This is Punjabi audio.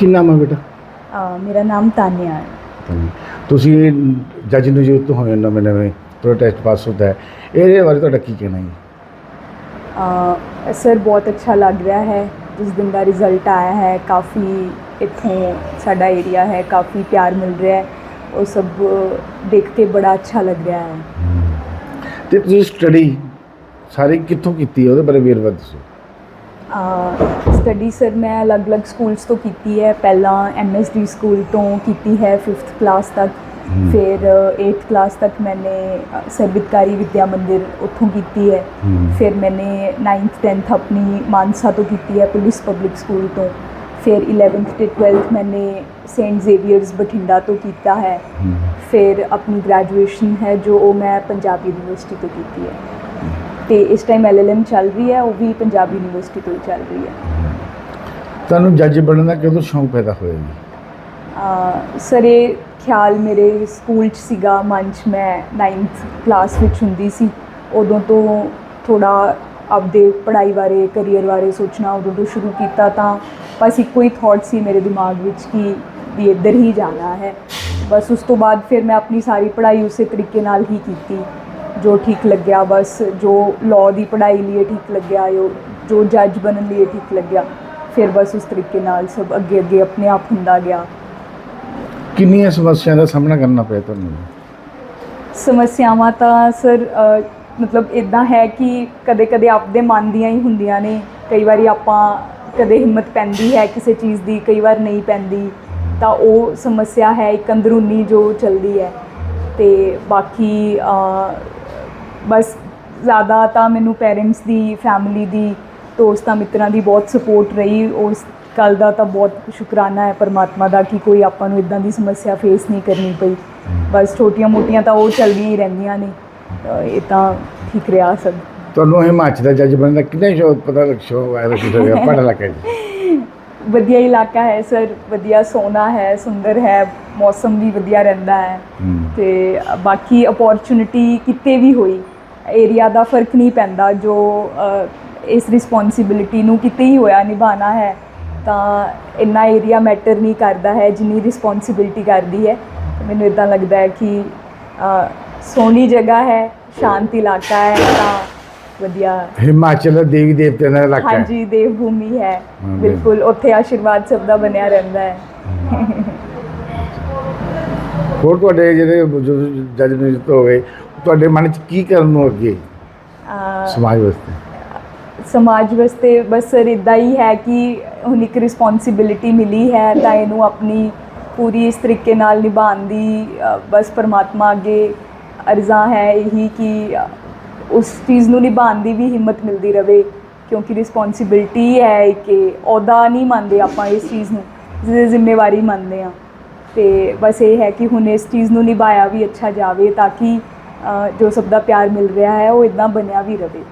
ਕੀ ਨਾਮ ਹੈ ਬੇਟਾ? ਅ, ਮੇਰਾ ਨਾਮ ਤਾਨਿਆ ਹੈ। ਤੁਸੀਂ ਜੱਜ ਨਿਯੁਕਤ ਹੋਏ ਹੋ ਨਵੇਂ ਨਵੇਂ ਪ੍ਰੋਟੈਸਟ ਪਾਸ ਹੁੰਦਾ ਹੈ ਇਹਦੇ ਬਾਰੇ ਤੁਹਾਡਾ ਕੀ ਕਹਿਣਾ ਹੈ ਅ, ਸਰ ਬਹੁਤ ਅੱਛਾ ਲੱਗ ਰਿਹਾ ਹੈ। ਜਿਸ ਦਿਨ ਦਾ ਰਿਜ਼ਲਟ ਆਇਆ ਹੈ ਕਾਫੀ ਇੱਥੋਂ ਸਾਡਾ ਏਰੀਆ ਹੈ ਕਾਫੀ ਪਿਆਰ ਮਿਲ ਰਿਹਾ ਹੈ। ਉਹ ਸਭ ਦੇਖ ਕੇ ਬੜਾ ਅੱਛਾ ਲੱਗ ਰਿਹਾ ਹੈ। ਤੇ ਤੁਸੀਂ ਸਟੱਡੀ ਸਾਰੀ ਕਿੱਥੋਂ ਕੀਤੀ ਹੈ? ਉਹਦੇ ਬਾਰੇ ਵੇਰਵਾ ਦੱਸੋ। ਸਟੱਡੀ ਸਰ ਮੈਂ ਅਲੱਗ-ਅਲੱਗ ਸਕੂਲਸ ਤੋਂ ਕੀਤੀ ਹੈ। ਪਹਿਲਾਂ ਐਮਐਸਡੀ ਸਕੂਲ ਤੋਂ ਕੀਤੀ ਹੈ 5th ਕਲਾਸ ਤੱਕ। ਫਿਰ 8th ਕਲਾਸ ਤੱਕ ਮੈਨੇ ਸਰਬਿਤਕਾਰੀ ਵਿਦਿਆ ਮੰਦਿਰ ਉੱਥੋਂ ਕੀਤੀ ਹੈ। ਫਿਰ ਮੈਨੇ 9th 10th ਆਪਣੀ ਮਾਨਸਾ ਤੋਂ ਕੀਤੀ ਹੈ ਪੁਲਿਸ ਪਬਲਿਕ ਸਕੂਲ ਤੋਂ। ਫਿਰ 11th ਤੇ 12th ਮੈਨੇ ਸੇਂਟ ਜ਼ੇਵੀਅਰਸ ਬਠਿੰਡਾ ਤੋਂ ਕੀਤਾ ਹੈ। ਫਿਰ ਆਪਣੀ ਗ੍ਰੈਜੂਏਸ਼ਨ ਹੈ ਜੋ ਉਹ ਮੈਂ ਪੰਜਾਬ ਯੂਨੀਵਰਸਿਟੀ ਤੋਂ ਕੀਤੀ ਹੈ। ਤੇ ਇਸ ਟਾਈਮ ਐਲਐਲਐਮ ਚੱਲ ਰਹੀ ਹੈ ਉਹ ਵੀ ਪੰਜਾਬ ਯੂਨੀਵਰਸਿਟੀ ਤੋਂ ਹੀ ਚੱਲ ਰਹੀ ਹੈ। ਤੁਹਾਨੂੰ ਜੱਜ ਬਣਨ ਦਾ ਕਦੋਂ ਸ਼ੌਂਕ ਪੈਦਾ ਹੋਇਆ ਜੀ? ਸਰ ਇਹ ਖਿਆਲ ਮੇਰੇ ਸਕੂਲ 'ਚ ਸੀਗਾ ਮਨ 'ਚ ਮੈਂ 9th ਕਲਾਸ ਵਿੱਚ ਹੁੰਦੀ ਸੀ। ਉਦੋਂ ਤੋਂ ਥੋੜਾ ਆਪਦੇ ਪੜ੍ਹਾਈ ਬਾਰੇ ਕੈਰੀਅਰ ਬਾਰੇ ਸੋਚਣਾ ਉਦੋਂ ਤੋਂ ਸ਼ੁਰੂ ਕੀਤਾ ਤਾਂ ਬਸ ਇੱਕੋ ਹੀ ਥਾਟ ਸੀ ਮੇਰੇ ਦਿਮਾਗ ਵਿੱਚ ਕਿ ਵੀ ਇੱਧਰ ਹੀ ਜਾਣਾ ਹੈ। ਬਸ ਉਸ ਤੋਂ ਬਾਅਦ ਫਿਰ ਮੈਂ ਆਪਣੀ ਸਾਰੀ ਪੜ੍ਹਾਈ ਉਸੇ ਤਰੀਕੇ ਨਾਲ ਹੀ ਕੀਤੀ। ਜੋ ਠੀਕ ਲੱਗਿਆ ਬਸ ਜੋ ਲਾਅ ਦੀ ਪੜ੍ਹਾਈ ਲਈ ਠੀਕ ਲੱਗਿਆ ਜੋ ਜੋ ਜੱਜ ਬਣਨ ਲਈ ਠੀਕ ਲੱਗਿਆ ਫਿਰ ਬਸ ਉਸ ਤਰੀਕੇ ਨਾਲ ਸਭ ਅੱਗੇ ਅੱਗੇ ਆਪਣੇ ਆਪ ਹੁੰਦਾ ਗਿਆ। ਕਿੰਨੀਆਂ ਸਮੱਸਿਆਵਾਂ ਦਾ ਸਾਹਮਣਾ ਕਰਨਾ ਪਿਆ ਤੁਹਾਨੂੰ? ਸਮੱਸਿਆਵਾਂ ਤਾਂ ਸਰ ਮਤਲਬ ਇਦਾਂ ਹੈ ਕਿ ਕਦੇ-ਕਦੇ ਆਪਦੇ ਮਨ ਦੀਆਂ ਹੀ ਹੁੰਦੀਆਂ ਨੇ ਕਈ ਵਾਰੀ ਆਪਾਂ ਕਦੇ ਹਿੰਮਤ ਪੈਂਦੀ ਹੈ ਕਿਸੇ ਚੀਜ਼ ਦੀ ਕਈ ਵਾਰ ਨਹੀਂ ਪੈਂਦੀ ਤਾਂ ਉਹ ਸਮੱਸਿਆ ਹੈ ਇੱਕ ਅੰਦਰੂਨੀ ਜੋ ਚੱਲਦੀ ਹੈ। ਤੇ ਬਾਕੀ ਬਸ ਜ਼ਿਆਦਾ ਤਾਂ ਮੈਨੂੰ ਪੇਰੈਂਟਸ ਦੀ ਫੈਮਿਲੀ ਦੀ, ਦੋਸਤਾਂ, ਮਿੱਤਰਾਂ ਦੀ ਬਹੁਤ ਸਪੋਰਟ ਰਹੀ। ਉਸ ਗੱਲ ਦਾ ਤਾਂ ਬਹੁਤ ਸ਼ੁਕਰਾਨਾ ਹੈ ਪਰਮਾਤਮਾ ਦਾ ਕਿ ਕੋਈ ਆਪਾਂ ਨੂੰ ਇਦਾਂ ਦੀ ਸਮੱਸਿਆ ਫੇਸ ਨਹੀਂ ਕਰਨੀ ਪਈ। ਬਸ ਛੋਟੀਆਂ ਮੋਟੀਆਂ ਤਾਂ ਉਹ ਚੱਲਦੀਆਂ ਹੀ ਰਹਿੰਦੀਆਂ ਨੇ। ਇਹ ਤਾਂ ਠੀਕ ਰਿਹਾ ਸਭ। ਤੁਹਾਨੂੰ ਹਿਮਾਚਲ ਦਾ ਜੱਜ ਬਣਨ ਦਾ ਕਿੰਨਾ ਸ਼ੌਕ, ਪਤਾ ਲੱਗ ਸ਼ੌਕ ਆਇਆ ਕਿ ਪੜ੍ਹ ਲੱਗਾ ਜੀ ਵਧੀਆ ਇਲਾਕਾ ਹੈ ਸਰ ਵਧੀਆ ਸੋਨਾ ਹੈ ਸੁੰਦਰ ਹੈ ਮੌਸਮ ਵੀ ਵਧੀਆ ਰਹਿੰਦਾ ਹੈ। ਤੇ ਬਾਕੀ ਅਪੋਰਚੁਨਿਟੀ ਕਿਤੇ ਵੀ ਹੋਈ ਏਰੀਆ ਦਾ ਫ਼ਰਕ ਨਹੀਂ ਪੈਂਦਾ। ਜੋ ਇਸ ਰਿਸਪੌਂਸਿਬਿਲਿਟੀ ਨੂੰ ਕਿਤੇ ਹੀ ਹੋਇਆ ਨਿਭਾਉਣਾ ਹੈ ਤਾਂ ਇੰਨਾ ਏਰੀਆ ਮੈਟਰ ਨਹੀਂ ਕਰਦਾ ਹੈ ਜਿੰਨੀ ਰਿਸਪੌਂਸਿਬਿਲਿਟੀ ਕਰਦੀ ਹੈ। ਮੈਨੂੰ ਇਦਾਂ ਲੱਗਦਾ ਹੈ ਕਿ ਸੋਹਣੀ ਜਗ੍ਹਾ ਹੈ ਸ਼ਾਂਤ ਇਲਾਕਾ ਹੈ ਤਾਂ ਵਧੀਆ। ਹਿਮਾਚਲ ਦੇਵੀ ਦੇਵਤਿਆਂ ਦਾ ਇਲਾਕਾ ਹੈ। ਹਾਂਜੀ ਦੇਵ ਭੂਮੀ ਹੈ ਹਾਂ, ਬਿਲਕੁਲ ਉੱਥੇ ਆਸ਼ੀਰਵਾਦ ਸਭ ਦਾ ਬਣਿਆ ਰਹਿੰਦਾ ਹੈ। ਹੋਰ ਤੁਹਾਡੇ ਜਿਹੜੇ ਬਜ਼ੁਰਗ ਜੱਜ ਨਿਯੁਕਤ ਹੋ ਗਏ ਤੁਹਾਡੇ ਮਨ 'ਚ ਕੀ ਕਰਨ ਨੂੰ ਅੱਗੇ? ਅ, ਸਮਾਜ ਵਾਸਤੇ। ਸਮਾਜ ਵਾਸਤੇ ਬਸ ਸਰ ਇਦਾਂ ਹੀ ਹੈ ਕਿ ਹੁਣ ਇੱਕ ਰਿਸਪੌਂਸਿਬਿਲਿਟੀ ਮਿਲੀ ਹੈ ਤਾਂ ਇਹਨੂੰ ਆਪਣੀ ਪੂਰੀ ਇਸ ਤਰੀਕੇ ਨਾਲ ਨਿਭਾਉਣ ਦੀ ਅ, ਬਸ ਪਰਮਾਤਮਾ ਅੱਗੇ ਅਰਜ਼ਾ ਹੈ ਇਹੀ ਕਿ ਅ, ਉਸ ਚੀਜ਼ ਨੂੰ ਨਿਭਾਉਣ ਦੀ ਵੀ ਹਿੰਮਤ ਮਿਲਦੀ ਰਵੇ, ਕਿਉਂਕਿ ਰਿਸਪੌਂਸਿਬਿਲਿਟੀ ਹੈ ਕਿ ਅਹੁਦਾ ਨਹੀਂ ਮੰਨਦੇ ਆਪਾਂ ਇਸ ਚੀਜ਼ ਨੂੰ ਜਿਹਦੀ ਜ਼ਿੰਮੇਵਾਰੀ ਮੰਨਦੇ ਆ ਤੇ ਬਸ ਇਹ ਹੈ ਕਿ ਹੁਣ ਇਸ ਚੀਜ਼ ਨੂੰ ਨਿਭਾਇਆ ਵੀ ਅੱਛਾ ਜਾਵੇ ਤਾਂ ਕਿ ਜੋ ਸਭ ਦਾ ਪਿਆਰ ਮਿਲ ਰਿਹਾ ਹੈ ਉਹ ਇਦਾਂ ਬਣਿਆ ਵੀ ਰਵੇ।